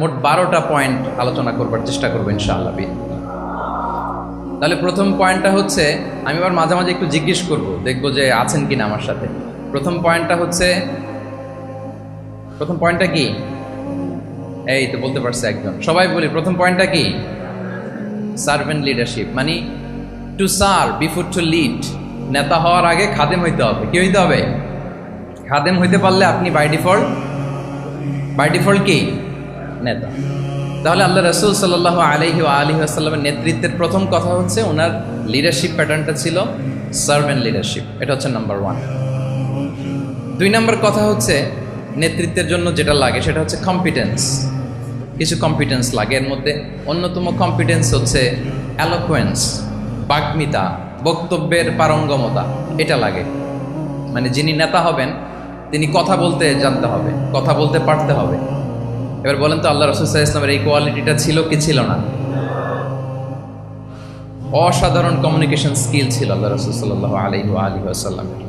মোট বারোটা পয়েন্ট আলোচনা করবার চেষ্টা করব ইনশাআল্লাহ তাহলে প্রথম পয়েন্টটা হচ্ছে, আমি আবার মাঝে মাঝে একটু জিজ্ঞেস করব, দেখব যে আছেন কিনা আমার সাথে। প্রথম পয়েন্টটা হচ্ছে, প্রথম পয়েন্টটা কি? এই তো বলতে পারছে একজন। সবাই বলি, প্রথম পয়েন্টটা কি? সার্ভেন্ট লিডারশিপ মানে to serve before to lead নেতা হওয়ার আগে খাদেম হইতে হবে। কি হইতে হবে? খাদেম হইতে পারলে আপনি বাই ডিফল্ট বাই ডিফল্ট কি? নেতা। তাহলে আল্লাহ রসুল সাল্লাহ আলহি আলহি আসাল্লামের নেতৃত্বের প্রথম কথা হচ্ছে ওনার লিডারশিপ প্যাটার্নটা ছিল সার্ভেন্ট লিডারশিপ এটা হচ্ছে নাম্বার ওয়ান দুই নম্বর কথা হচ্ছে নেতৃত্বের জন্য যেটা লাগে সেটা হচ্ছে কম্পিটেন্স কিছু কম্পিটেন্স লাগে। এর মধ্যে অন্যতম কম্পিটেন্স হচ্ছে অ্যালোকোয়েন্স বাগ্মিতা বক্তব্যের পারঙ্গমতা, এটা লাগে। মানে যিনি নেতা হবেন, তিনি কথা বলতে জানতে হবে, কথা বলতে পারতে হবে। এবার বলেন তো, আল্লাহ রসুল ইসলামের এই কোয়ালিটিটা ছিল কি ছিল না? অসাধারণ কমিউনিকেশন স্কিল ছিল আল্লাহ রসুল সাল্লাহ আলহি আলী আসাল্লামের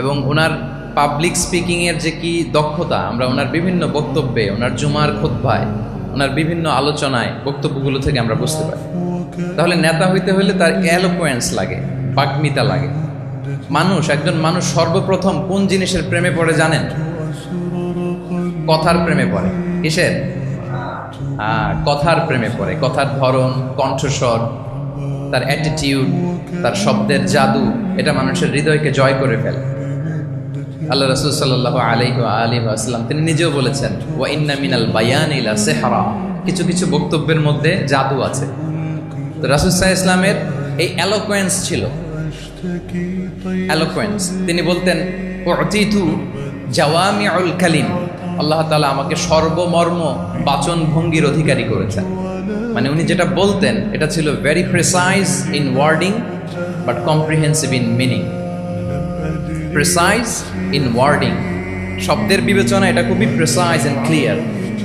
এবং ওনার পাবলিক স্পিকিংয়ের যে কি দক্ষতা, আমরা ওনার বিভিন্ন বক্তব্যে ওনার জুমার খোদ্ভায় ওনার বিভিন্ন আলোচনায় বক্তব্যগুলো থেকে আমরা বুঝতে পারি। তাহলে নেতা হইতে হলে তার অ্যালোকোয়েন্স লাগে, বাগ্মিতা লাগে। মানুষ, একজন মানুষ সর্বপ্রথম কোন জিনিসের প্রেমে পড়ে জানেন? কথার প্রেমে পড়ে। কিসের? কথার প্রেমে পড়ে। কথার ধরন, কণ্ঠস্বর, তার অ্যাটিটিউড তার শব্দের জাদু, এটা মানুষের হৃদয়কে জয় করে ফেলে। আল্লাহ রসুল সাল্লাহ আলহি আলী আসলাম তিনি নিজেও বলেছেন, ওয়া ইন্না মিনাল বায়ান ইলা সেহারা। কিছু কিছু বক্তব্যের মধ্যে জাদু আছে। তো রাসুল সাহা ইসলামের এই অ্যালোকোয়েন্স ছিল। অ্যালোকোয়েন্স তিনি বলতেন অতিথু জাওয়ামিউল কালিম। আল্লাহ তালা আমাকে সর্বমর্ম বাচন ভঙ্গির অধিকারী করেছেন। মানে উনি যেটা বলতেন, এটা ছিল very precise in wording but comprehensive in meaning precise in wording শব্দের বিবেচনা এটা খুবই precise and clear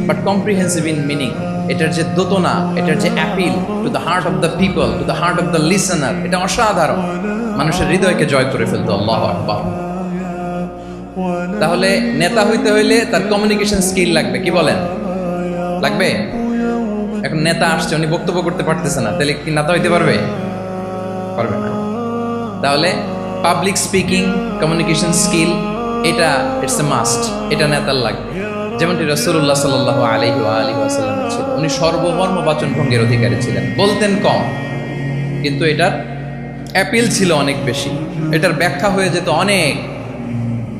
but comprehensive in meaning এটার যে দোতনা, এটার যে appeal to the heart of the people to the heart of the listener এটা অসাধারণ। মানুষের হৃদয়কে জয় করে ফেলতো, আল্লাহ আকবার। তাহলে নেতা হইতে হইলে তার কমিউনিকেশন স্কিল লাগবে, কি বলেন? লাগবে? এখন নেতা আসছে, উনি বক্তব্য করতে পারতেছে না, তাহলে কি নেতা হইতে পারবে? পারবে না। তাহলে পাবলিক স্পিকিং কমিউনিকেশন স্কিল এটা ইটস এ মাস্ট এটা নেতার লাগবে। যেমনটি রসুল্লাহ সাল আলহি আলী আসাল্লাম ছিল উনি সর্বমর্ম বাচন ভঙ্গের অধিকারী ছিলেন, বলতেন কম। কিন্তু এটার অ্যাপিল ছিল অনেক বেশি। এটার ব্যাখ্যা হয়ে যেত অনেক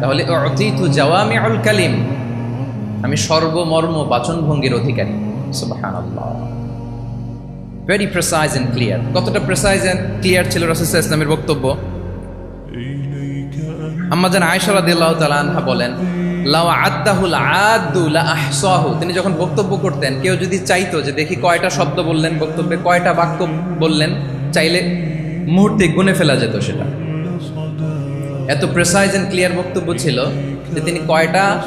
তাহলে অতীত জাওয়ামিউল কালিম, আমি সর্বমর্ম বাচনভঙ্গির অধিকারী। সুবহানাল্লাহ। ভেরি প্রেসাইজ অ্যান্ড ক্লিয়ার কতটা প্রেসাইজ অ্যান্ড ক্লিয়ার ছিল রসুল্লাহ ইসলামের বক্তব্য? আম্মাজান আয়েশা রাদিয়াল্লাহু তাআলা আনহা বলেন লাও আদ্দাহুল আদু লা আহসাহু। তিনি যখন বক্তব্য করতেন, কেউ যদি চাইতো যে দেখি কয়টা শব্দ বললেন বক্তব্যে, কয়টা বাক্য বললেন, চাইলে মুহূর্তে গুনে ফেলা যেত সেটা। এত প্রেসাইজ অ্যান্ড ক্লিয়ার বক্তব্য ছিল যে তিনি কয়টা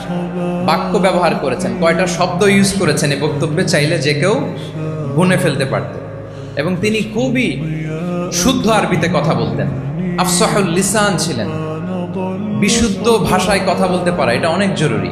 বাক্য ব্যবহার করেছেন, কয়টা শব্দ ইউজ করেছেন এই বক্তব্যে চাইলে যে কেউ গুনে ফেলতে পারত। এবং তিনি খুবই শুদ্ধ আরবিতে কথা বলতেন। আফসাহুল লিসান ছিলেন। বিশুদ্ধ ভাষায় কথা বলতে পারা এটা অনেক জরুরি।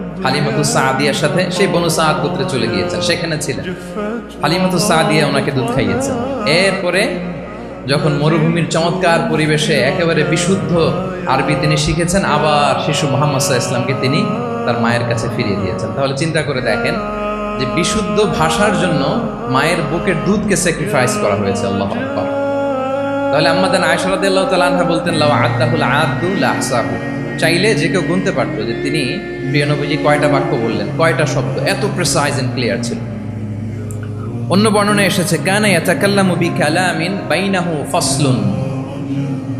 হালিমাতু সাদিয়ার সাথে সেই বনু সাদ গোত্রে চলে গিয়েছেন, সেখানে ছিলেন। হালিমাতু সাদিয়া ওনাকে দুধ খাইয়েছেন। এরপরে যখন মরুভূমির চমৎকার পরিবেশে একেবারে বিশুদ্ধ আরবি তিনি শিখেছেন, আবার শিশু মোহাম্মদ ইসলামকে তিনি তার মায়ের কাছে ফিরিয়ে দিয়েছেন। তাহলে চিন্তা করে দেখেন যে বিশুদ্ধ ভাষার জন্য মায়ের বুকের দুধকে স্যাক্রিফাইস করা হয়েছে, আল্লাহ তাহলে আমাদের আয়সরাদিল্লাহ তালাহা বলতেন, লাউ আদাহুল আদু লাহসাহু চাইলে যে কেউ গুনতে পারতো যে তিনি প্রিয় নবীজি কয়টা বাক্য বললেন, কয়টা শব্দ, এত প্রেসাইজ এন্ড ক্লিয়ার ছিল। অন্য বর্ণনা এসেছে, কানা ইয়াতাকাল্লামু বিকালামিন বাইনাহু ফাসলুন।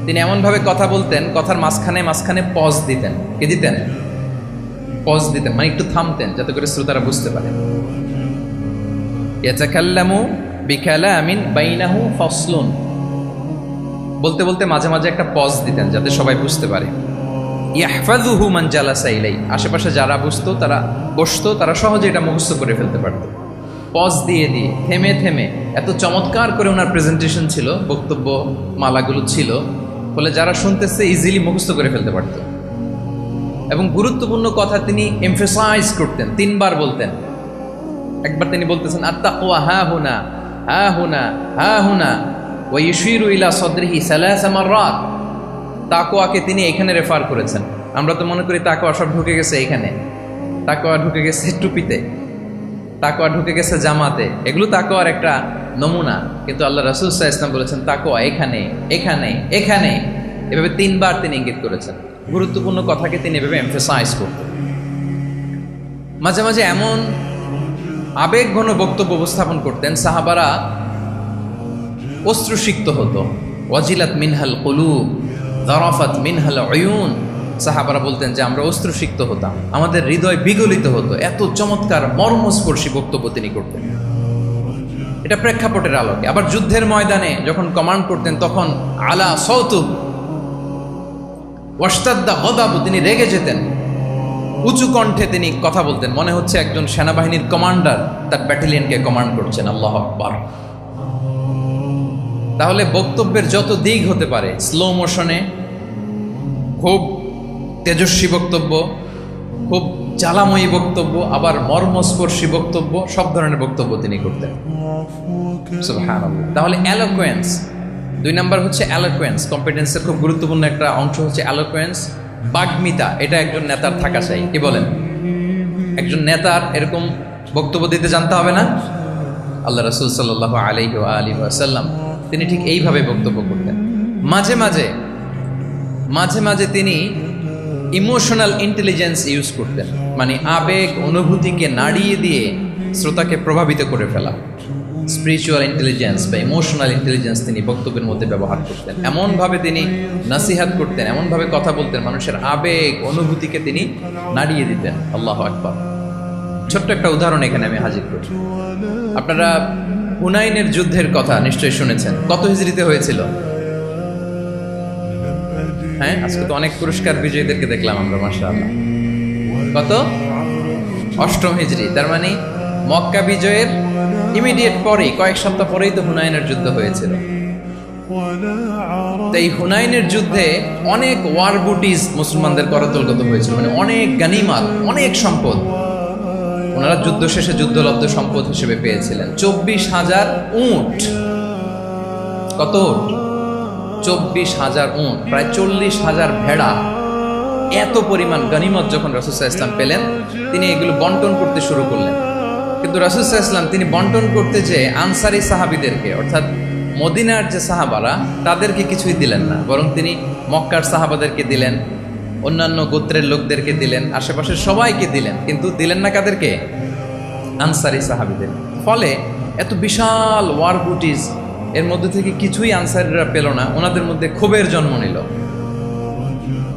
তিনি এমনভাবে কথা বলতেন, কথার মাঝখানে মাঝখানে পজ দিতেন। কে দিতেন? পজ দিতেন মানে একটু থামতেন, যাতে করে শ্রোতারা বুঝতে পারে। বাইনাহু বলতে বলতে মাঝে মাঝে একটা পজ দিতেন, যাতে সবাই বুঝতে পারে। ইয়াহফাজুহু মান জালাসা ইলাই আশেপাশে যারা বসতো, তারা বসতো, তারা সহজে এটা মুখস্থ করে ফেলতে পারতো। পজ দিয়ে দিয়ে, থেমে থেমে, এত চমৎকার করে ওনার প্রেজেন্টেশন ছিল, বক্তব্য মালাগুলো ছিল, ফলে যারা শুনতেছে ইজিলি মুখস্থ করে ফেলতে পারত। এবং গুরুত্বপূর্ণ কথা, তিনি এমফেসাইজ করতেন, তিনবার বলতেন। একবার তিনি বলতেছেন, আত্তাকুয়া হা হুনা হা হুনা হা হুনা ও ইশিরু ইলা সদরিহি সালাস রাত তাকোয়াকে তিনি এখানে রেফার করেছেন। আমরা তো মনে করি তাকোয়া সব ঢুকে গেছে এখানে। তাকোয়া ঢুকে গেছে টুপিতে। তাকোয়া ঢুকে গেছে জামাতে। এগুলো তাকোয়ার একটা নমুনা। কিন্তু আল্লাহ রাসুল সাহা ইসলাম বলেছেন তাকোয়া এখানে এখানে এখানে। এভাবে তিনবার তিনি ইঙ্গিত করেছেন। গুরুত্বপূর্ণ কথাকে তিনি এভাবে এমফেসাইজ করতেন। মাঝে মাঝে এমন আবেগ ঘন বক্তব্য উপস্থাপন করতেন, সাহাবারা অশ্রুসিক্ত হতো। ওয়াজিলাত মিনহাল কলুব। দরাফাত মিনহাল অয়ুন সাহাবারা বলতেন যে আমরা অস্ত্রসিক্ত হতাম, আমাদের হৃদয় বিগলিত হতো, এত চমৎকার মর্মস্পর্শী বক্তব্য তিনি করতেন। এটা প্রেক্ষাপটের আলোকে। আবার যুদ্ধের ময়দানে যখন কমান্ড করতেন, তখন আলা সৌতু ওয়াস্তাদ্দা গদাবু, তিনি রেগে যেতেন। উঁচু কণ্ঠে তিনি কথা বলতেন। মনে হচ্ছে একজন সেনাবাহিনীর কমান্ডার তার ব্যাটালিয়নকে কমান্ড করছেন। আল্লাহ আকবার। তাহলে বক্তব্যের যত দিক হতে পারে স্লো মোশনে খুব তেজস্বী বক্তব্য, খুব জ্বালাময়ী বক্তব্য, আবার মর্মস্পর্শী বক্তব্য, সব ধরনের বক্তব্য তিনি করতেন। তাহলে অ্যালোকোয়েন্স দুই নাম্বার হচ্ছে অ্যালোকোয়েন্স কম্পিটেন্সের খুব গুরুত্বপূর্ণ একটা অংশ হচ্ছে অ্যালোকোয়েন্স বাগ্মিতা, এটা একজন নেতার থাকা চাই, কি বলেন? একজন নেতার এরকম বক্তব্য দিতে জানতে হবে না? আল্লাহ রসুল সাল্লাহ আলাইহি আলী আসাল্লাম তিনি ঠিক এইভাবে বক্তব্য করতেন মাঝে মাঝে মাঝে মাঝে তিনি ইমোশনাল ইন্টেলিজেন্স ইউজ করতেন। মানে আবেগ, অনুভূতিকে নাড়িয়ে দিয়ে শ্রোতাকে প্রভাবিত করে ফেলা। স্পিরিচুয়াল ইন্টেলিজেন্স বা ইমোশনাল ইন্টেলিজেন্স তিনি বক্তব্যের মধ্যে ব্যবহার করতেন। এমনভাবে তিনি নাসিহাত করতেন, এমনভাবে কথা বলতেন, মানুষের আবেগ, অনুভূতিকে তিনি নাড়িয়ে দিতেন। আল্লাহ আকবর। ছোট্ট একটা উদাহরণ এখানে আমি হাজির করি। আপনারা হুনাইনের যুদ্ধের কথা নিশ্চয়ই শুনেছেন। কত হিজড়িতে হয়েছিল? হ্যাঁ আজকে তো অনেক পুরস্কার বিজয়ীদেরকে দেখলাম আমরা মাসা কত? অষ্টম হিজড়ি, তার মানে মক্কা বিজয়ের ইমিডিয়েট পরেই, কয়েক সপ্তাহ পরেই তো হুনাইনের যুদ্ধ হয়েছিল। এই হুনাইনের যুদ্ধে অনেক ওয়ার বুটিস মুসলমানদের করতলগত হয়েছিল মানে অনেক গানিমাত, অনেক সম্পদ। ওনারা যুদ্ধ শেষে যুদ্ধলব্ধ সম্পদ হিসেবে পেয়েছিলেন। চব্বিশ হাজার উট। কত উট? চব্বিশ হাজার উট, প্রায় চল্লিশ হাজার ভেড়া। এত পরিমাণ গনিমত যখন রাসুসাহ ইসলাম পেলেন, তিনি এগুলো বন্টন করতে শুরু করলেন। কিন্তু রাসুসাহ ইসলাম তিনি বন্টন করতে যে আনসারি সাহাবিদেরকে, অর্থাৎ মদিনার যে সাহাবারা, তাদেরকে কিছুই দিলেন না। বরং তিনি মক্কার সাহাবাদেরকে দিলেন। অন্যান্য গোত্রের লোকদেরকে দিলেন, আশেপাশের সবাইকে দিলেন, কিন্তু দিলেন না কাদেরকে? আনসারি সাহাবিদের। ফলে এত বিশাল ওয়ার বুটিস এর মধ্যে থেকে কিছুই আনসারিরা পেল না, ওনাদের মধ্যে ক্ষোভের জন্ম নিল।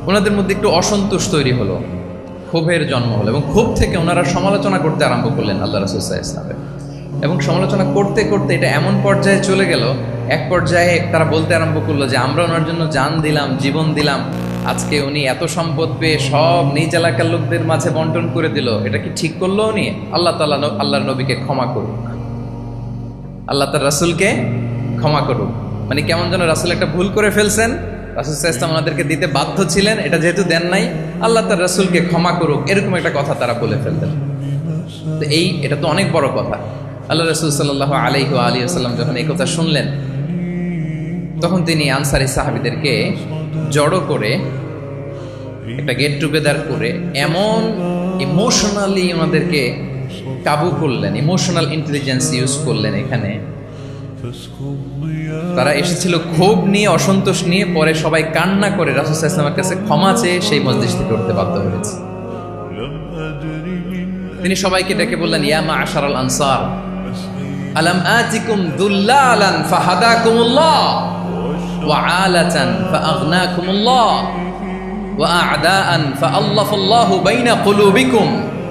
ওনাদের মধ্যে একটু অসন্তোষ তৈরি হলো, ক্ষোভের জন্ম হলো, এবং ক্ষোভ থেকে ওনারা সমালোচনা করতে আরম্ভ করলেন আল্লাহ রসুল্লাহ ইসলামের এবং সমালোচনা করতে করতে এটা এমন পর্যায়ে চলে গেল এক পর্যায়ে তারা বলতে আরম্ভ করল যে, আমরা ওনার জন্য যান দিলাম, জীবন দিলাম। আজকে উনি এত সম্পদ পেয়ে সব নিজ এলাকার লোকদের মাঝে বন্টন করে দিল। এটা কি ঠিক করল উনি? আল্লাহ তাল্লাহ আল্লাহর নবীকে ক্ষমা করুক। আল্লাহ তার রাসুলকে ক্ষমা করুক। মানে কেমন যেন রাসুল একটা ভুল করে ফেলছেন। রাসুল ইসলাম ওনাদেরকে দিতে বাধ্য ছিলেন। এটা যেহেতু দেন নাই, আল্লাহ তার রাসুলকে ক্ষমা করুক। এরকম একটা কথা তারা বলে ফেলতেন। তো এই, এটা তো অনেক বড় কথা। আল্লাহ রসুল সাল্লাহ আলাইহ আলী আসাল্লাম যখন এই কথা শুনলেন তখন তিনি আনসারি সাহাবিদেরকে জড়ো করে একটা গেট টুগেদার করে এমন ইমোশনালি ওনাদেরকে কাবু করলেন ইমোশনাল ইন্টেলিজেন্স ইউজ করলেন এখানে। তারা এসেছিল ক্ষোভ নিয়ে, অসন্তোষ নিয়ে, পরে সবাই কান্না করে রাসুল কাছে ক্ষমা চেয়ে সেই মসজিদ থেকে উঠতে বাধ্য হয়েছে। তিনি সবাইকে ডেকে বললেন ইয়ামা আশার আল আনসার, আলাম আতিকুম দুল্লালান ফাহাদাকুমুল্লাহ? ফাআগনাকুমুল্লাহ ওয়া আ'দাআন ফাআল্লাফাল্লাহু বাইনা কুলুবিকুম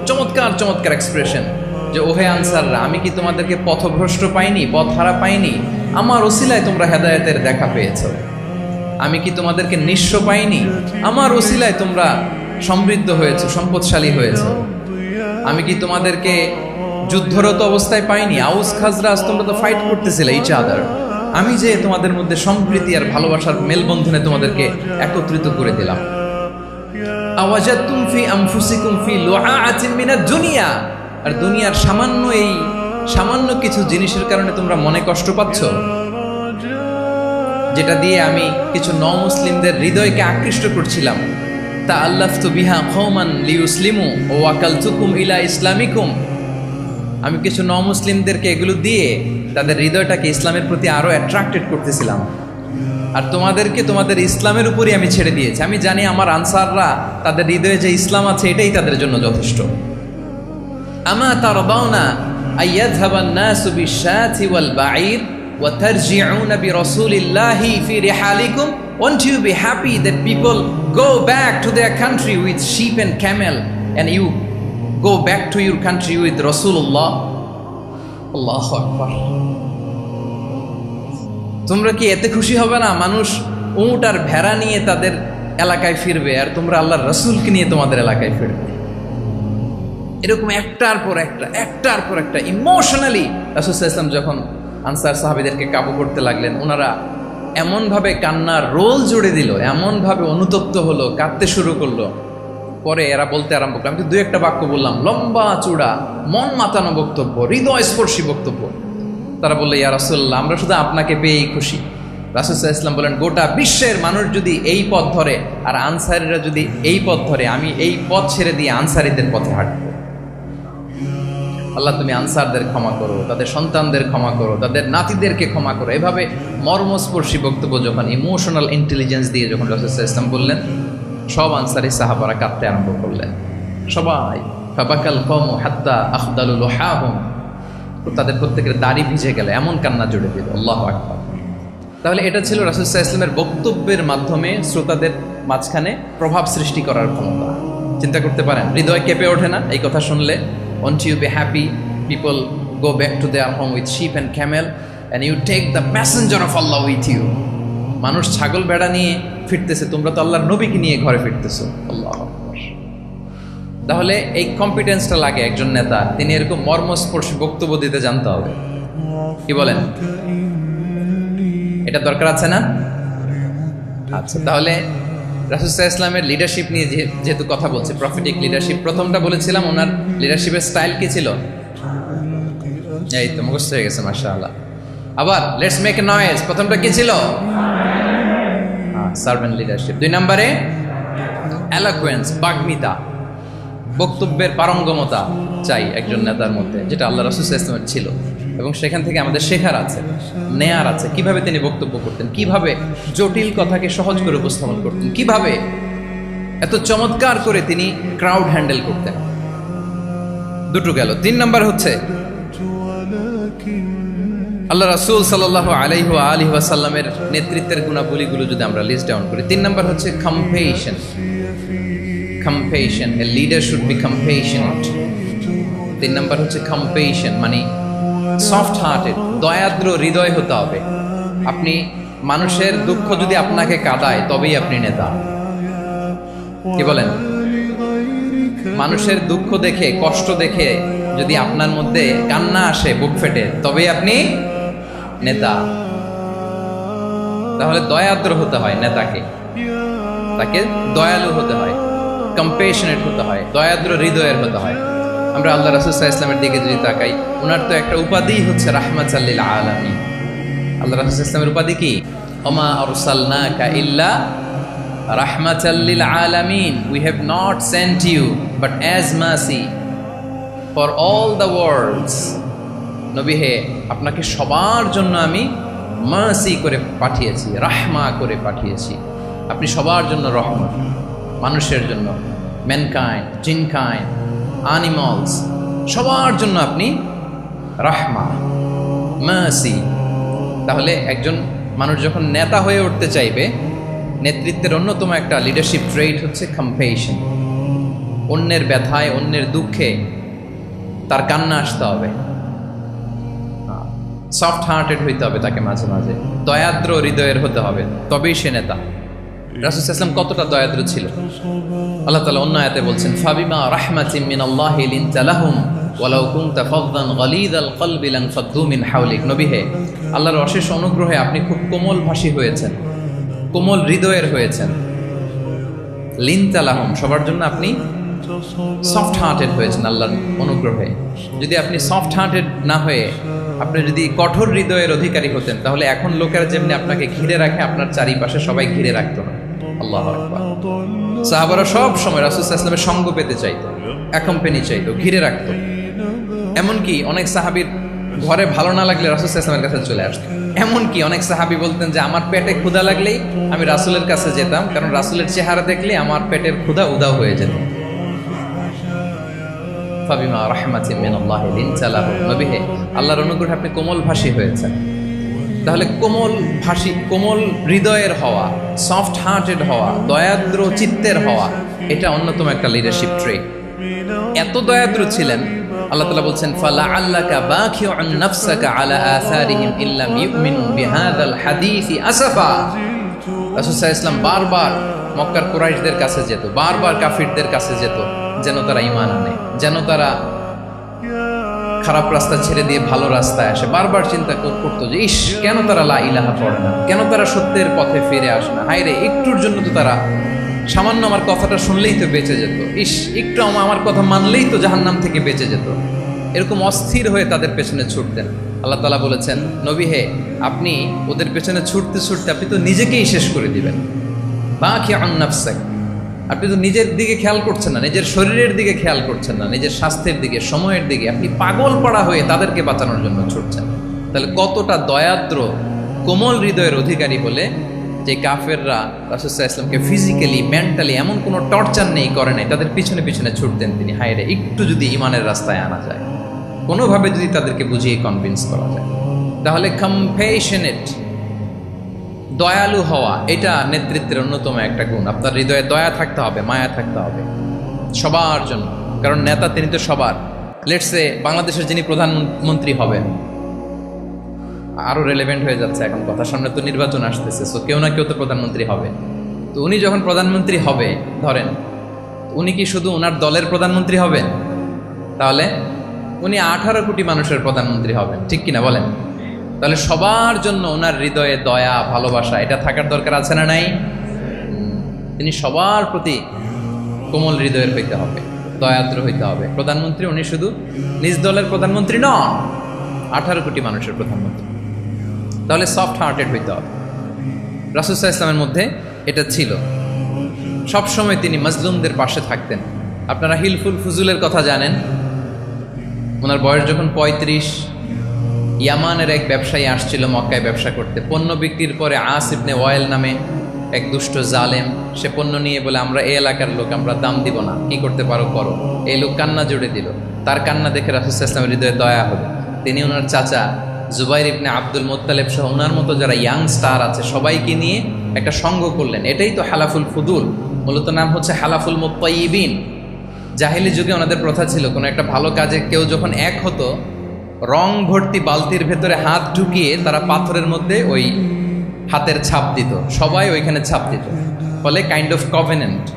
চমৎকার চমৎকার এক্সপ্রেশন যে, ওহে আনসাররা, আমি কি তোমাদেরকে পথভ্রষ্ট পাইনি, পথহারা পাইনি? আমার ওসিলায় তোমরা হেদায়েতের দেখা পেয়েছ। আমি কি তোমাদেরকে নিঃস্ব পাইনি? আমার ওসিলায় তোমরা সমৃদ্ধ হয়েছে, সম্পদশালী হয়েছে। আমি কি তোমাদেরকে যুদ্ধরত অবস্থায় পাইনি? আউস খাজরাজ, তোমরা তো ফাইট করতেছিলে ইচ আদার আমি যে তোমাদের মধ্যে সম্প্রীতি আর ভালোবাসার মেলবন্ধনে তোমাদেরকে একত্রিত করে দিলাম। আওয়াজাতুম ফি আর দুনিয়ার সামান্য এই সামান্য কিছু জিনিসের কারণে তোমরা মনে কষ্ট পাচ্ছ? যেটা দিয়ে আমি কিছু ন মুসলিমদের হৃদয়কে আকৃষ্ট করছিলাম। তা আল্লাহ বিহা খৌমান লিউসলিমু ও ওয়াকাল তুকুম ইলা ইসলামিকুম। আমি কিছু ন মুসলিমদেরকে এগুলো দিয়ে তাদের হৃদয়টাকে ইসলামের প্রতি আরও অ্যাট্রাক্টেড করতেছিলাম। আর তোমাদেরকে তোমাদের ইসলামের উপরই আমি ছেড়ে দিয়েছি। আমি জানি আমার আনসাররা তাদের হৃদয়ে যে ইসলাম আছে, এটাই তাদের জন্য যথেষ্ট। আমা ফি রিহালিকুম। Won't that go to their with go back to your country with Rasulullah. আল্লাহু আকবার তোমরা কি এতে খুশি হবে না? মানুষ উঁট আর ভেড়া নিয়ে তাদের এলাকায় ফিরবে আর তোমরা আল্লাহর রসুলকে নিয়ে তোমাদের এলাকায় ফিরবে। এরকম একটার পর একটা, একটার পর একটা ইমোশনালি রাসুল ইসলাম যখন আনসার সাহাবিদেরকে কাবু করতে লাগলেন ওনারা এমনভাবে কান্নার রোল জুড়ে দিল, এমনভাবে অনুতপ্ত হলো, কাঁদতে শুরু করল। পরে এরা বলতে আরম্ভ করল আমি দু একটা বাক্য বললাম। লম্বা চূড়া, মন মাতানো বক্তব্য হৃদয় স্পর্শী বক্তব্য। তারা বলল, ইয়া রাসুল্লাহ আমরা শুধু আপনাকে পেয়েই খুশি। রাসুল্লাহ ইসলাম বলেন, গোটা বিশ্বের মানুষ যদি এই পথ ধরে, আর আনসারিরা যদি এই পথ ধরে, আমি এই পথ ছেড়ে দিয়ে আনসারিদের পথে হাঁটবো। আল্লাহ, তুমি আনসারদের ক্ষমা করো, তাদের সন্তানদের ক্ষমা করো, তাদের নাতিদেরকে ক্ষমা করো। এভাবে মর্মস্পর্শী বক্তব্য যখন ইমোশনাল ইন্টেলিজেন্স দিয়ে যখন রাসুল্লাহ ইসলাম বললেন সব আনসারি সাহাবারা কাঁদতে আরম্ভ করলেন। সবাই, ফাবাকাল কম হাত্তা আখদালুল হাহুম তাদের প্রত্যেকের দাড়ি ভিজে গেলে, এমন কান্না জুড়ে দিল, আল্লাহ আকবার। তাহলে এটা ছিল রাসুলসাহ ইসলামের বক্তব্যের মাধ্যমে শ্রোতাদের মাঝখানে প্রভাব সৃষ্টি করার ক্ষমতা। চিন্তা করতে পারেন, হৃদয় কেঁপে ওঠে না? এই কথা শুনলে won't you be happy people go back to their home with ship and camel and you take the passenger of Allah with you মানুষ ছাগল বেড়া নিয়ে ফিরতেছে, তোমরা তো আল্লাহর নবীকে নিয়ে ঘরে ফিরতেছো। আল্লাহ তাহলে এই কম্পিটেন্সটা লাগে একজন নেতা, তিনি এরকম মর্মস্পর্শী বক্তব্য দিতে জানতে হবে। কি বলেন? এটা দরকার আছে না? আচ্ছা তাহলে রাসুসাহ ইসলামের লিডারশিপ নিয়ে যেহেতু কথা বলছে প্রফিটিক লিডারশিপ প্রথমটা বলেছিলাম, ওনার লিডারশিপের স্টাইল কি ছিল? এই তো মুখস্থ হয়ে গেছে আল্লাহ আবার লেটস মেক নয়েজ প্রথমটা কি ছিল? সার্ভেন্ট লিডারশিপ দুই নম্বরে অ্যালাকুয়েন্স বাগ্মিতা, বক্তব্যের পারঙ্গমতা চাই একজন নেতার মধ্যে, যেটা আল্লাহ রসুল ইসলামের ছিল। এবং সেখান থেকে আমাদের শেখার আছে, নেয়ার আছে, কীভাবে তিনি বক্তব্য করতেন, কীভাবে জটিল কথাকে সহজ করে উপস্থাপন করতেন, কীভাবে এত চমৎকার করে তিনি ক্রাউড হ্যান্ডেল করতেন। দুটো গেল। তিন নম্বর হচ্ছে আল্লাহ রাসুল সাল্লাল্লাহু আলাইহি আলিহি ওয়াসাল্লামের নেতৃত্বের গুণাবলীগুলো যদি আমরা লিস্ট ডাউন করি, তিন নাম্বার হচ্ছে compassion compassion a leader should be compassionate তিন নাম্বার হচ্ছে কম্পেশন মানে সফট হার্টেড দয়াদ্র হৃদয় হতে হবে। আপনি মানুষের দুঃখ যদি আপনাকে কাঁদায়, তবেই আপনি নেতা। কি বলেন? মানুষের দুঃখ দেখে, কষ্ট দেখে যদি আপনার মধ্যে কান্না আসে, বুক ফেটে, তবেই আপনি নেতা। তাহলে দয়াদ্র হতে হয় নেতাকে। তাকে দয়ালু হতে হয় কম্পেশনেট হতে হয়, দয়াদ্র হৃদয়ের হতে হয়। আমরা আল্লাহ রাসুল্লাহ ইসলামের দিকে যদি তাকাই ওনার তো একটা উপাধিই হচ্ছে রাহমাত সাল্লিল আলামী আল্লাহ রাসুল ইসলামের উপাধি কি? অমা ওমা আরসালনাকা ইল্লা রাহমাতাল্লিল আলামিন। We have not sent you but as mercy for all the worlds নবী হে, আপনাকে সবার জন্য আমি মাসি করে পাঠিয়েছি, রাহমা করে পাঠিয়েছি। আপনি সবার জন্য রহমত, মানুষের জন্য ম্যানকাইন্ড জিনকাইন্ড আনিমালস সবার জন্য আপনি রাহমা, মাসি। তাহলে একজন মানুষ যখন নেতা হয়ে উঠতে চাইবে, নেতৃত্বের অন্যতম একটা লিডারশিপ ট্রেড হচ্ছে কম্পেশন অন্যের ব্যথায়, অন্যের দুঃখে তার কান্না আসতে হবে। সফট হার্টেড হইতে হবে তাকে মাঝে মাঝে। দয়াদ্র হৃদয়ের হতে হবে। তবেই সে নেতা। রাসুল ইসলাম কতটা দয়াদ্র ছিল? আল্লাহ তালা অন্য আয়াতে বলছেন, ফাবিমা রাহমাতিম মিন আল্লাহ লিনতা লাহুম, ওয়ালাউ কুনতা ফাদদান গালিদাল কলবি লান ফাদ্দু মিন হাওলিক। নবী হে, আল্লাহর অশেষ অনুগ্রহে আপনি খুব কোমল ভাষী হয়েছেন, কোমল হৃদয়ের হয়েছেন। লিনতা লাহুম, সবার জন্য আপনি সফট হার্টেড হয়েছেন আল্লাহর অনুগ্রহে। যদি আপনি সফট হার্টেড না হয়ে আপনি যদি কঠোর হৃদয়ের অধিকারী হতেন, তাহলে এখন লোকেরা যেমনি আপনাকে ঘিরে রাখে, আপনার চারিপাশে সবাই ঘিরে রাখতো না। আল্লাহ সাহাবারা সব সময় রাসুল ইসলামের সঙ্গ পেতে চাইতো অ্যাকম্পেনি চাইতো, ঘিরে রাখতো। এমনকি অনেক সাহাবির ঘরে ভালো না লাগলে রাসুল ইসলামের কাছে চলে আসতো। এমনকি অনেক সাহাবি বলতেন যে, আমার পেটে ক্ষুধা লাগলেই আমি রাসুলের কাছে যেতাম, কারণ রাসুলের চেহারা দেখলে আমার পেটের ক্ষুধা উদাও হয়ে যেত। ফাবিমা আল্লাহর অনুগ্রহে আপনি কোমল ভাষী হয়েছেন। তাহলে কোমল ভাষী, কোমল হৃদয়ের হওয়া সফট হার্টেড হওয়া, দয়াদ্র চিত্তের হওয়া, এটা অন্যতম একটা লিডারশিপ ট্রে এত দয়াদ্র ছিলেন, আল্লাহ তাআলা বলছেন, ফালা আল্লাকা বাখিউন নাফসাকা আলা আসারিহিম ইল্লাম ইউমিনু বিহাদাল হাদিসি আসাফা। বারবার মক্কার কুরাইশদের কাছে যেত, বারবার কাফিরদের কাছে যেত। যেন তারা ইমান আনে, যেন তারা খারাপ রাস্তা ছেড়ে দিয়ে ভালো রাস্তায় আসে। বারবার চিন্তা করতো যে, ইস, কেন তারা লা ইলাহা পড়ে না? কেন তারা সত্যের পথে ফিরে আসে না? হায় রে একটুর জন্য তো তারা সামান্য আমার কথাটা শুনলেই তো বেঁচে যেত। ইস, একটু আমার কথা মানলেই তো জাহান্নাম থেকে বেঁচে যেত। এরকম অস্থির হয়ে তাদের পেছনে ছুটতেন। আল্লাহ তালা বলেছেন, নবী হে, আপনি ওদের পেছনে ছুটতে ছুটতে আপনি তো নিজেকেই শেষ করে দিবেন। বা খেয়ে আন্নাফসাক আপনি তো নিজের দিকে খেয়াল করছেন না, নিজের শরীরের দিকে খেয়াল করছেন না, নিজের স্বাস্থ্যের দিকে, সময়ের দিকে। আপনি পাগল পড়া হয়ে তাদেরকে বাঁচানোর জন্য ছুটছেন। তাহলে কতটা দয়াদ্র, কোমল হৃদয়ের অধিকারী হলে যে কাফেররা রাসুসাহ ইসলামকে ফিজিক্যালি মেন্টালি এমন কোনো টর্চার নেই, করে নাই, তাদের পিছনে পিছনে ছুটতেন তিনি। হায়রে, একটু যদি ইমানের রাস্তায় আনা যায়। কোনোভাবে যদি তাদেরকে বুঝিয়ে কনভিন্স করা যায়। তাহলে কম্পেশনেট দয়ালু হওয়া, এটা নেতৃত্বের অন্যতম একটা গুণ। আপনার হৃদয়ে দয়া থাকতে হবে, মায়া থাকতে হবে। সবার জন্য। কারণ নেতা তিনি তো সবার। লেটসে বাংলাদেশের যিনি প্রধানমন্ত্রী হবেন আরও রেলেভেন্ট হয়ে যাচ্ছে এখন কথা। সামনে তো নির্বাচন আসতেছে সো কেউ না কেউ তো প্রধানমন্ত্রী হবে। তো উনি যখন প্রধানমন্ত্রী হবে, ধরেন উনি কি শুধু ওনার দলের প্রধানমন্ত্রী হবেন? তাহলে উনি আঠারো কোটি মানুষের প্রধানমন্ত্রী হবেন, ঠিক কিনা বলেন? তাহলে সবার জন্য ওনার হৃদয়ে দয়া, ভালোবাসা, এটা থাকার দরকার আছে না নাই? তিনি সবার প্রতি কোমল হৃদয়ের হইতে হবে, দয়াদ্র হইতে হবে। প্রধানমন্ত্রী, উনি শুধু নিজ দলের প্রধানমন্ত্রী নন, আঠারো কোটি মানুষের প্রধানমন্ত্রী। তাহলে সফট হার্টেড হইতে হবে। রাসুসাহ ইসলামের মধ্যে এটা ছিল। সবসময় তিনি মজলুমদের পাশে থাকতেন। আপনারা হিলফুল ফুজুলের কথা জানেন। ওনার বয়স যখন পঁয়ত্রিশ ইয়ামানের এক ব্যবসায়ী আসছিল মক্কায় ব্যবসা করতে। পণ্য বিক্রির পরে আস ইবনে ওয়েল নামে এক দুষ্ট জালেম, সে পণ্য নিয়ে বলে, আমরা এই এলাকার লোক, আমরা দাম দিব না। কি করতে পারো, করো। এই লোক কান্না জুড়ে দিল। তার কান্না দেখে রাসুল ইসলামের হৃদয়ে দয়া হলো তিনি ওনার চাচা জুবাইর ইবনে আব্দুল মোত্তালেব সহ ওনার মতো যারা ইয়াং স্টার আছে, সবাইকে নিয়ে একটা সঙ্গ করলেন। এটাই তো হালাফুল ফুদুল। মূলত নাম হচ্ছে হালাফুল মোত্তাইবিন জাহিলি যুগে ওনাদের প্রথা ছিল, কোনো একটা ভালো কাজে কেউ যখন এক হতো রং ভর্তি বালতির ভেতরে হাত ঢুকিয়ে তারা পাথরের মধ্যে ওই হাতের ছাপ দিত। সবাই ওইখানে ছাপ দিত। ফলে কাইন্ড অফ কভেনেন্ট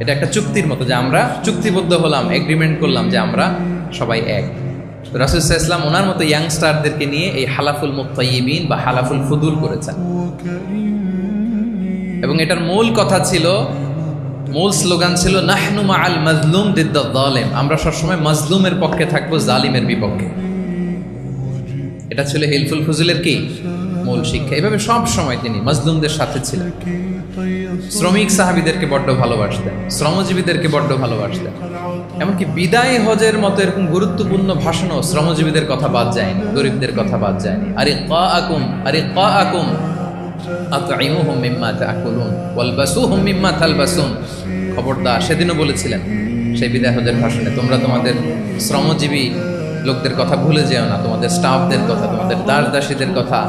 এটা একটা চুক্তির মতো যে আমরা চুক্তিবদ্ধ হলাম এগ্রিমেন্ট করলাম যে আমরা সবাই এক। রাসুলসাহ ইসলাম ওনার মতো ইয়াংস্টারদেরকে নিয়ে এই হালাফুল মুক্তাইবিন বা হালাফুল ফুদুল করেছেন। এবং এটার মূল কথা ছিল, মূল স্লোগান ছিল, নাহনু মা আল মাজলুম দিদ্দ আমরা সবসময় মাজলুমের পক্ষে থাকব, জালিমের বিপক্ষে। এটা ছিল হিলফুল ফুজুলের কি? মূল শিক্ষা। এভাবে সব সময় তিনি মজলুমদের সাথে ছিলেন। শ্রমিক সাহাবিদেরকে বড্ড ভালোবাসতেন, শ্রমজীবীদেরকে বড্ড ভালোবাসতেন। এমনকি বিদায় হজের মতো এরকম গুরুত্বপূর্ণ ভাষণও শ্রমজীবীদের কথা বাদ যায়নি, গরিবদের কথা বাদ যায়নি। আরে কা আকুম আরে কা আকুম খবরদার, সেদিনও বলেছিলেন, সেই বিদায় হজের ভাষণে তোমরা তোমাদের শ্রমজীবী লোকদের কথা ভুলে যেও না, তোমাদের স্টাফদের কথা, তোমাদের দাস দাসীদের কথা।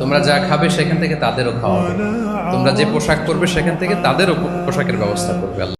তোমরা যা খাবে সেখান থেকে তাদেরও খাওয়াবে তোমরা যে পোশাক করবে সেখান থেকে তাদেরও পোশাকের ব্যবস্থা করবে আল্লাহ।